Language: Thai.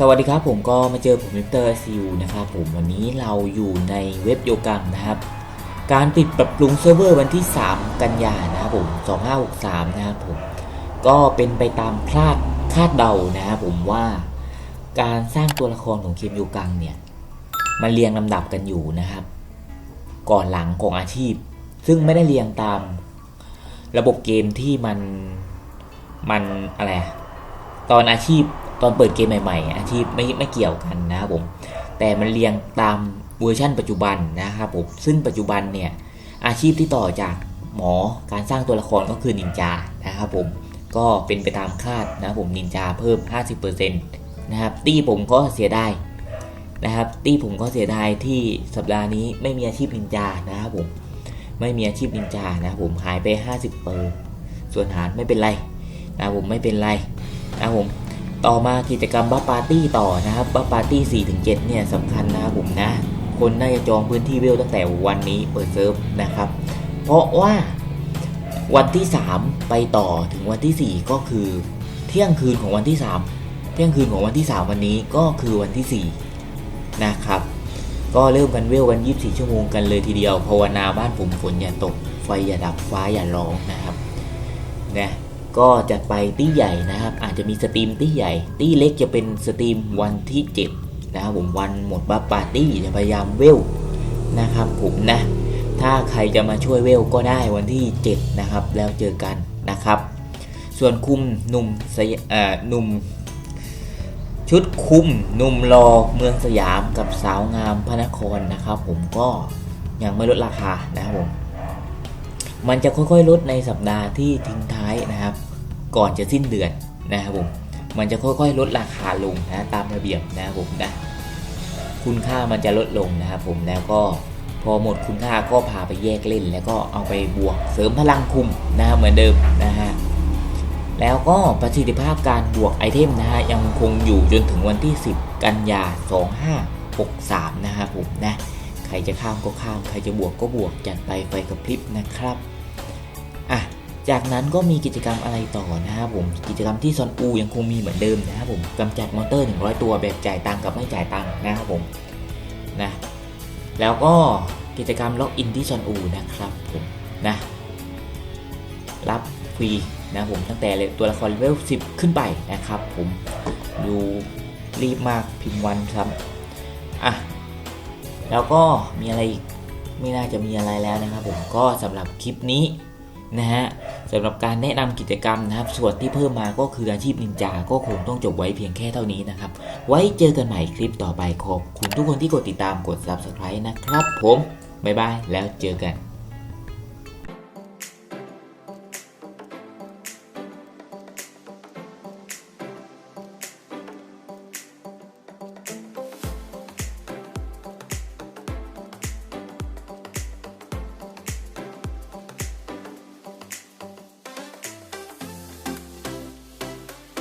สวัสดีครับผมก็มาเจอผมมิสเตอร์ซิวนะครับผมวันนี้เราอยู่ในเว็บโยกังนะครับ การปิดปรับปรุงเซิร์ฟเวอร์วันที่ 3 กันยานะครับผม 2563 นะครับผม ก็เป็นไปตามคาดคาดเดานะครับผมว่าการสร้างตัวละครของเกมโยกังเนี่ย มันเรียงลำดับกันอยู่นะครับ ก่อนหลังของอาชีพ ซึ่งไม่ได้เรียงตามระบบเกมที่มันมันอะไรตอนอาชีพ ตอนเปิดเกมใหม่ๆอาชีพไม่ไม่เกี่ยวกันนะครับผมแต่มันเรียงตามเวอร์ชั่นปัจจุบันนะครับผมซึ่งปัจจุบันเนี่ยอาชีพที่ต่อจากหมอการสร้างตัวละครก็คือนินจานะครับผมก็เป็นไปตามคาดนะครับผมนินจาเพิ่ม 50%นะครับตี้ผมก็เสียดายนะครับตี้ผมก็เสียดายที่สัปดาห์นี้ไม่มีอาชีพนินจานะครับผมไม่มีอาชีพนินจานะครับผมหายไป 50เปอร์ส่วนหารไม่เป็นไรนะครับผมไม่เป็นไรนะครับผม ต่อมากิจกรรมบัฟปาร์ตี้ต่อนะครับบัฟปาร์ตี้ 4-7 เนี่ยสำคัญนะครับผมนะ คนน่าจะจองพื้นที่เวลตั้งแต่วันนี้เปิดเซิร์ฟนะครับ เพราะว่าวันที่ 3 ไปต่อถึงวันที่ 4 ก็คือเที่ยงคืนของวันที่ 3 เที่ยงคืนของวันที่ 3 วันนี้ก็คือวันที่ 4 นะครับ ก็เริ่มกันเวลกัน 24 ชั่วโมงกันเลยทีเดียวภาวนาบ้านผมฝนอย่าตกไฟอย่าดับฟ้าอย่าร้องนะครับนะ ก็จัดไปตี้ใหญ่นะครับ อาจจะมีสตรีมตี้ใหญ่ ตี้เล็กจะเป็นสตรีมวันที่7นะครับผมวันหมดบัฟปาร์ตี้จะพยายามเวลนะครับผมนะ ถ้าใครจะมาช่วยเวลก็ได้วันที่ 7 นะครับ แล้วเจอกันนะครับ ส่วนคุมหนุ่มสยหนุ่ม ชุดคุมหนุ่มรอเมืองสยามกับสาวงามพระนครนะครับ ผมก็ยังไม่ลดราคานะครับผมมันจะค่อยๆลดในสัปดาห์ที่ทิ้งท้ายนะครับ ก่อนจะสิ้นเดือนนะครับผมมันจะค่อยๆ ลดราคาลงนะตามระเบียบนะครับผมนะคุณค่ามันจะลดลงนะครับผมแล้วก็พอหมดคุณค่าก็พาไปแยกเล่น แล้วก็เอาไปบวกเสริมพลังคุมนะเหมือนเดิมนะฮะแล้วก็ประสิทธิภาพการบวกไอเทมนะฮะยังคงอยู่จนถึงวันที่ 10 กันยา 2563 นะครับผมนะใครจะข้ามก็ข้าม ใครจะบวกก็บวกจัดไปไฟกระพริบนะครับ จากนั้นก็มีกิจกรรมอะไรต่อนะครับผมกิจกรรมที่ซอนอูยังคงมีเหมือนเดิมนะครับผมกำจัดมอนเตอร์ 100 ตัวแบบจ่ายตังกับไม่จ่ายตังนะครับผมนะแล้วก็กิจกรรมล็อกอินที่ซอนอูนะครับผมนะรับฟรีนะครับผมตั้งแต่ตัวละครเลเวล 10 ขึ้นไปนะครับผมดูรีบมากพิมพ์วันครับอะแล้วก็มีอะไรอีกไม่น่าจะมีอะไรแล้วนะครับผมก็สำหรับคลิปนี้ นะฮะสำหรับการแนะนำกิจกรรมนะครับ ส่วนที่เพิ่มมาก็คืออาชีพนินจา ก็คงต้องจบไว้เพียงแค่เท่านี้นะครับ ไว้เจอกันใหม่คลิปต่อไปขอบคุณทุกคนที่กดติดตามกด subscribe นะครับผม บ๊ายบาย แล้วเจอกัน